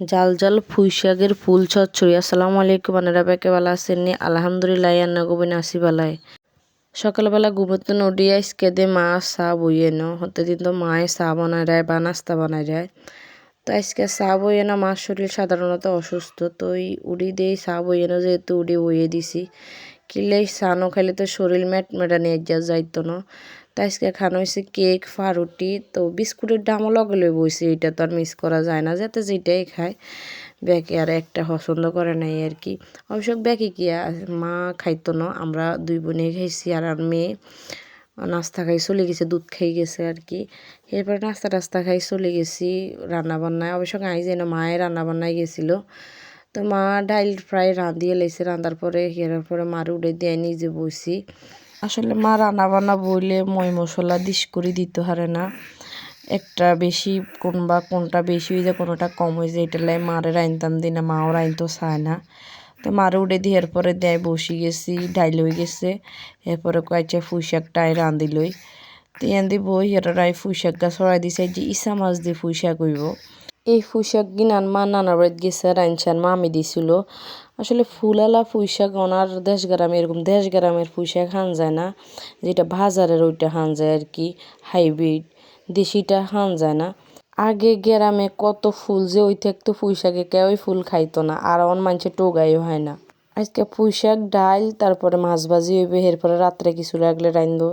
জাল জাল পুঁই শাকের ফুল চচ্চড়ি। আসসালামু আলাইকুম আনারা বেকে বালা আসেননি আলহামদুলিল্লাহ, আন্না গোবিন আসি বালায় সকালবেলা ঘুমোতে নডি আজকে দে মা চা বইয়ে ন। হতে দিন তো মায়ে চা বানায় দেয় বা নাস্তা বানায় দেয়। তো আজকে চা বইয়ে না, মার শরীর সাধারণত অসুস্থ। তো ওই উড়ি দিয়ে চা বইয়ে না, যেহেতু উড়ি বইয়ে দিছি। কিলে চা ন খাইলে তো শরীর মেট মেটানি যা যাইতো না। তো আজকে খানো হয়েছে কেক, ফারুটি, তো বিস্কুটের দামও লগে বইছে এটা তো আর মিস করা যায় না। যাতে যেটাই খায়, ব্যাকে আর একটা পছন্দ করে নাই আর কি অবশ্য ব্যাকে কি মা খাইতো না, আমরা দুই বোনে খাইছি আর আর মেয়ে। নাস্তা খাই, চলে গেছে, দুধ খাই গেছে আর কি এরপরে নাস্তা টাস্তা খাই, চলে গেছি রান্না বান্নায় অবশ্য গাই যেন মায়ের রান্না বান্নায় গেছিল। তো মা ডাইল ফ্রাই রাঁধিয়ে লেছে রাঁধার পরে হেরার পরে মার উড়ে দিয়ে নিজে বসি আসলে মা রান্না বান্না বইলে মই মশলা দিস করে দিতে হারে না। একটা বেশি কোনবা কোনটা বেশি হয়ে যায় কোনোটা কম হয়ে যায়, এটা লাই মারে রাইনতাম দিই না মাও রাইনতো চায় না। তো মারে উঠে দিয়ে এরপরে দেয় বসি গেছি, ডাইল হয়ে গেছে, এরপরে কয়েকটা ফুই শাকটাই রাঁধি লই। তো ইয়ান দি বই রাই ফুই শাক গাছ ছড়াই দিছে, যে ইসা মাছ দিয়ে ফুই শাক হইব। এই ফুই শাক গিনান মা, নানার বাড়িতে গেছে, রাইনছান মা আমি দিছিল। আসলে ফুলালা পুঁই শাক ওনার দেশ গ্রামে এরকম দেশ গ্রামের পুঁই হান যায় না। যেটা বাজারের ওইটা খান যায় আর কি, হাইব্রিড দেশিটা হান যায় না। আগে গ্রামে কত ফুল যে ওই থাকতো পুঁই শাকে কেউই ফুল খাইতো না, আর অন মানুষের টোগাইও হয় না। আজকে পুঁই শাক ডাল, তারপরে মাছ ভাজি হইবে, এরপরে রাত্রে কিছু লাগলে রাইনবো।